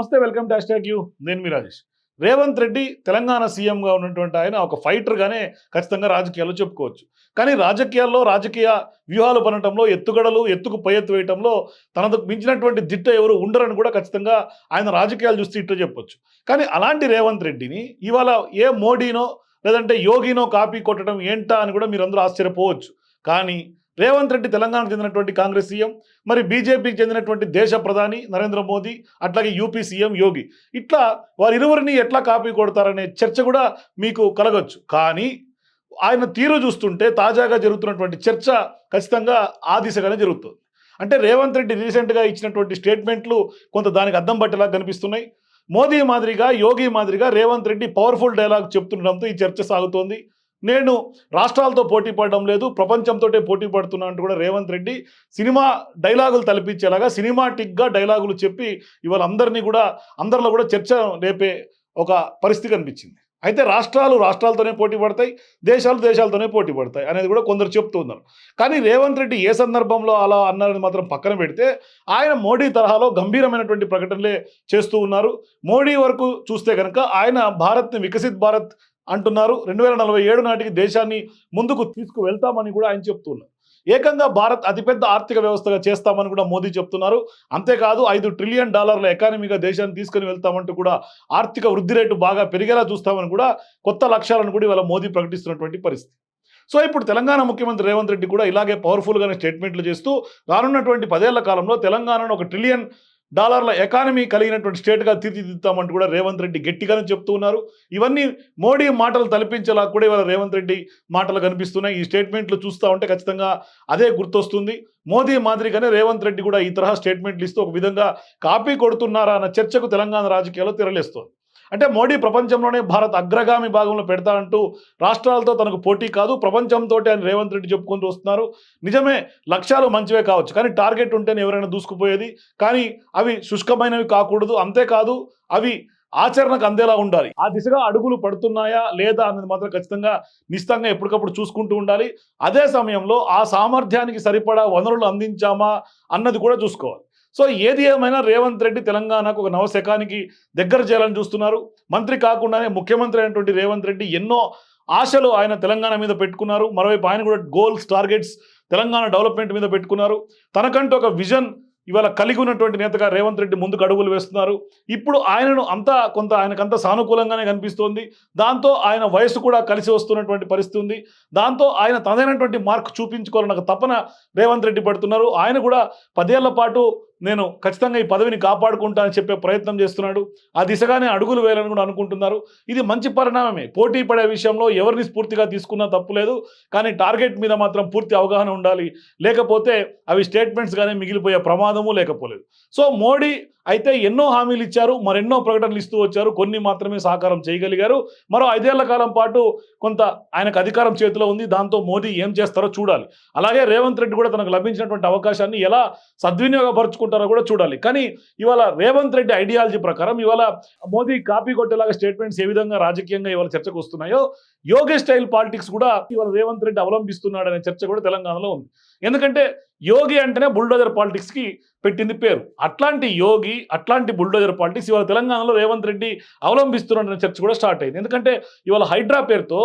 నమస్తే welcome dash tax you. నేను మీ రాజేష్. రేవంత్ రెడ్డి తెలంగాణ సీఎంగా ఉన్నటువంటి ఆయన ఒక ఫైటర్గానే ఖచ్చితంగా రాజకీయాల్లో చెప్పుకోవచ్చు. కానీ రాజకీయాల్లో రాజకీయ వ్యూహాలు పనటంలో ఎత్తుగడలు ఎత్తుకు పై ఎత్తు వేయటంలో తనకు మించినటువంటి దిట్ట ఎవరు ఉండరని కూడా ఖచ్చితంగా ఆయన రాజకీయాలు చూస్తే ఇట్లా చెప్పొచ్చు. కానీ అలాంటి రేవంత్ రెడ్డిని ఇవాళ ఏ మోడీనో లేదంటే యోగినో కాపీ కొట్టడం ఏంటా అని కూడా మీరందరూ ఆశ్చర్యపోవచ్చు. కానీ రేవంత్ రెడ్డి తెలంగాణకు చెందినటువంటి కాంగ్రెస్ సీఎం మరి బీజేపీకి చెందినటువంటి దేశ ప్రధాని నరేంద్ర మోదీ అట్లాగే యూపీ సీఎం యోగి. ఇట్లా వారిరువురిని ఎట్లా కాపీ కొడతారనే చర్చ కూడా మీకు కలగొచ్చు. కానీ ఆయన తీరు చూస్తుంటే తాజాగా జరుగుతున్నటువంటి చర్చ ఖచ్చితంగా ఆ దిశగానే జరుగుతుంది. అంటే రేవంత్ రెడ్డి రీసెంట్గా ఇచ్చినటువంటి స్టేట్మెంట్లు కొంత దానికి అద్దం పట్టేలా కనిపిస్తున్నాయి. మోదీ మాదిరిగా యోగి మాదిరిగా రేవంత్ రెడ్డి పవర్ఫుల్ డైలాగ్ చెప్తుండడంతో ఈ చర్చ సాగుతోంది. నేను రాష్ట్రాలతో పోటీ పడడం లేదు ప్రపంచంతో పోటీ పడుతున్నా అంటూ కూడా రేవంత్ రెడ్డి సినిమా డైలాగులు తలపించేలాగా సినిమాటిక్గా డైలాగులు చెప్పి ఇవాళ అందరినీ కూడా అందరిలో కూడా చర్చ రేపే ఒక పరిస్థితి కనిపించింది. అయితే రాష్ట్రాలు రాష్ట్రాలతోనే పోటీ పడతాయి దేశాలు దేశాలతోనే పోటీ పడతాయి అనేది కూడా కొందరు చెప్తూ ఉన్నారు. కానీ రేవంత్ రెడ్డి ఏ సందర్భంలో అలా అన్నారని మాత్రం పక్కన పెడితే ఆయన మోడీ తరహాలో గంభీరమైనటువంటి ప్రకటనలే చేస్తూ ఉన్నారు. మోడీ వరకు చూస్తే కనుక ఆయన భారత్ని వికసిత్ భారత్ అంటున్నారు. రెండు వేల నలభై ఏడు నాటికి దేశాన్ని ముందుకు తీసుకు వెళ్తామని కూడా ఆయన చెప్తున్నారు. ఏకంగా భారత్ అతిపెద్ద ఆర్థిక వ్యవస్థగా చేస్తామని కూడా మోదీ చెప్తున్నారు. అంతేకాదు ఐదు ట్రిలియన్ డాలర్ల ఎకానమీగా దేశాన్ని తీసుకుని వెళ్తామంటూ కూడా ఆర్థిక వృద్ధి రేటు బాగా పెరిగేలా చూస్తామని కూడా కొత్త లక్ష్యాలను కూడా ఇవాళ మోదీ ప్రకటిస్తున్నటువంటి పరిస్థితి. సో ఇప్పుడు తెలంగాణ ముఖ్యమంత్రి రేవంత్ రెడ్డి కూడా ఇలాగే పవర్ఫుల్గానే స్టేట్మెంట్లు చేస్తూ రానున్నటువంటి పదేళ్ళ కాలంలో తెలంగాణను ఒక ట్రిలియన్ డాలర్ల ఎకానమీ కలిగినటువంటి స్టేట్గా తీర్చిదిద్దామంటూ కూడా రేవంత్ రెడ్డి గట్టిగానే చెప్తూ ఉన్నారు. ఇవన్నీ మోడీ మాటలు తలపించేలా కూడా ఇవాళ రేవంత్ రెడ్డి మాటలు కనిపిస్తున్నాయి. ఈ స్టేట్మెంట్లు చూస్తూ ఉంటే ఖచ్చితంగా అదే గుర్తొస్తుంది. మోదీ మాదిరిగానే రేవంత్ రెడ్డి కూడా ఈ తరహా స్టేట్మెంట్లు ఇస్తూ ఒక విధంగా కాపీ కొడుతున్నారా అన్న చర్చకు తెలంగాణ రాజకీయాల్లో తెరలేస్తోంది. అంటే మోడీ ప్రపంచంలోనే భారత్ అగ్రగామి భాగంలో పెడతా అంటూ రాష్ట్రాలతో తనకు పోటీ కాదు ప్రపంచంతో అని రేవంత్ రెడ్డి చెప్పుకుంటూ వస్తున్నారు. నిజమే లక్ష్యాలు మంచివే కావచ్చు కానీ టార్గెట్ ఉంటేనే ఎవరైనా దూసుకుపోయేది. కానీ అవి శుష్కమైనవి కాకూడదు అంతేకాదు అవి ఆచరణకు అందేలా ఉండాలి. ఆ దిశగా అడుగులు పడుతున్నాయా లేదా అన్నది మాత్రం ఖచ్చితంగా నిశ్చితంగా ఎప్పటికప్పుడు చూసుకుంటూ ఉండాలి. అదే సమయంలో ఆ సామర్థ్యానికి సరిపడా వనరులు అందించామా అన్నది కూడా చూసుకోవాలి. సో ఏది ఏమైనా రేవంత్ రెడ్డి తెలంగాణకు ఒక నవశకానికి దగ్గర చేయాలని చూస్తున్నారు. మంత్రి కాకుండానే ముఖ్యమంత్రి అయినటువంటి రేవంత్ రెడ్డి ఎన్నో ఆశలు ఆయన తెలంగాణ మీద పెట్టుకున్నారు. మరోవైపు ఆయన కూడా గోల్స్ టార్గెట్స్ తెలంగాణ డెవలప్మెంట్ మీద పెట్టుకున్నారు. తనకంటూ ఒక విజన్ ఇవాళ కలిగి ఉన్నటువంటి నేతగా రేవంత్ రెడ్డి ముందుకు అడుగులు వేస్తున్నారు. ఇప్పుడు ఆయనను అంతా కొంత ఆయనకంతా సానుకూలంగానే కనిపిస్తోంది. దాంతో ఆయన వయసు కూడా కలిసి వస్తున్నటువంటి పరిస్థితి ఉంది. దాంతో ఆయన తనదైనటువంటి మార్క్ చూపించుకోవాలన్న తపన రేవంత్ రెడ్డి పడుతున్నారు. ఆయన కూడా పదేళ్ళ పాటు నేను ఖచ్చితంగా ఈ పదవిని కాపాడుకుంటానని చెప్పే ప్రయత్నం చేస్తున్నాడు. ఆ దిశగానే అడుగులు వేయాలని కూడా అనుకుంటున్నారు. ఇది మంచి పరిణామమే. పోటీ పడే విషయంలో ఎవరిని స్ఫూర్తిగా తీసుకున్నా తప్పులేదు కానీ టార్గెట్ మీద మాత్రం పూర్తి అవగాహన ఉండాలి. లేకపోతే అవి స్టేట్మెంట్స్ కానీ మిగిలిపోయే ప్రమాదము లేకపోలేదు. సో మోడీ అయితే ఎన్నో హామీలు ఇచ్చారు. మరెన్నో ప్రకటనలు ఇస్తూ వచ్చారు. కొన్ని మాత్రమే సాకారం చేయగలిగారు. మరో ఐదేళ్ళ కాలం పాటు కొంత ఆయనకు అధికారం చేతిలో ఉంది. దాంతో మోదీ ఏం చేస్తారో చూడాలి. అలాగే రేవంత్ రెడ్డి కూడా తనకు లభించినటువంటి అవకాశాన్ని ఎలా సద్వినియోగపరచుకుంటారు కూడా చూడాలి. కానీ ఇవాళ రేవంత్ రెడ్డి ఐడియాలజీ ప్రకారం ఇవాళ మోదీ కాపీ కొట్టేలాగా స్టేట్మెంట్స్ ఏ విధంగా రాజకీయంగా ఇవాళ చర్చకు వస్తున్నాయో యోగి స్టైల్ పాలిటిక్స్ కూడా ఇవాళ రేవంత్ రెడ్డి అవలంబిస్తున్నాడు అనే చర్చ కూడా తెలంగాణలో ఉంది. ఎందుకంటే యోగి అంటేనే బుల్డోజర్ పాలిటిక్స్కి పెట్టింది పేరు. అట్లాంటి యోగి అట్లాంటి బుల్డోజర్ పాలిటిక్స్ ఇవాళ తెలంగాణలో రేవంత్ రెడ్డి అవలంబిస్తున్నాడనే చర్చ కూడా స్టార్ట్ అయింది. ఎందుకంటే ఇవాళ హైడ్రా పేరుతో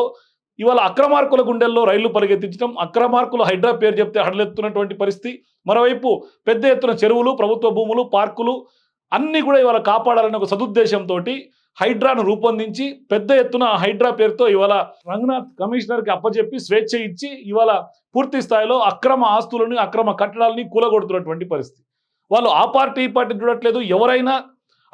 ఇవాళ అక్రమార్కుల గుండెల్లో రైళ్ళు పరిగెత్తించడం అక్రమార్కులు హైడ్రా పేరు చెప్తే హడలెత్తున్నటువంటి పరిస్థితి. మరోవైపు పెద్ద ఎత్తున చెరువులు ప్రభుత్వ భూములు పార్కులు అన్నీ కూడా ఇవాళ కాపాడాలనే ఒక సదుద్దేశంతో హైడ్రాను రూపొందించి పెద్ద ఎత్తున హైడ్రా పేరుతో ఇవాళ రంగనాథ్ కమిషనర్కి అప్పచెప్పి స్వేచ్ఛ ఇచ్చి ఇవాళ పూర్తి స్థాయిలో అక్రమ ఆస్తులని అక్రమ కట్టడాలని కూలగొడుతున్నటువంటి పరిస్థితి. వాళ్ళు ఆ పార్టీ ఈ పార్టీ చూడట్లేదు. ఎవరైనా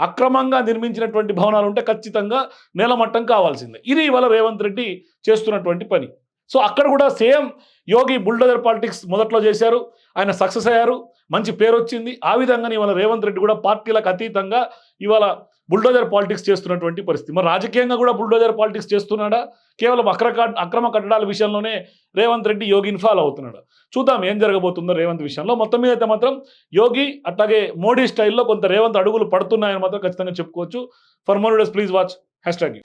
అక్రమంగా నిర్మించినటువంటి భవనాలు ఉంటే ఖచ్చితంగా నేలమట్టం కావాల్సిందే. ఇది ఇవాళ రేవంత్ రెడ్డి చేస్తున్నటువంటి పని. సో అక్కడ కూడా సేమ్ యోగి బుల్డోజర్ పాలిటిక్స్ మొదట్లో చేశారు. ఆయన సక్సెస్ అయ్యారు. మంచి పేరు వచ్చింది ఆ విధంగానే ఇవాళ రేవంత్ రెడ్డి కూడా పార్టీలకు అతీతంగా ఇవాళ బుల్డోజర్ పాలిటిక్స్ చేస్తున్నటువంటి పరిస్థితి. మరి రాజకీయంగా కూడా బుల్డోజర్ పాలిటిక్స్ చేస్తున్నాడా? కేవలం అక్ర అక్రమ కట్టడాల విషయంలోనే రేవంత్ రెడ్డి యోగి ఇన్ఫాల్ అవుతున్నాడు. చూద్దాం ఏం జరగబోతుందో రేవంత్ విషయంలో. మొత్తం మీద అయితే మాత్రం యోగి అట్లాగే మోడీ స్టైల్లో కొంత రేవంత్ అడుగులు పడుతున్నాయని మాత్రం ఖచ్చితంగా చెప్పుకోవచ్చు. For more days please watch. Hashtag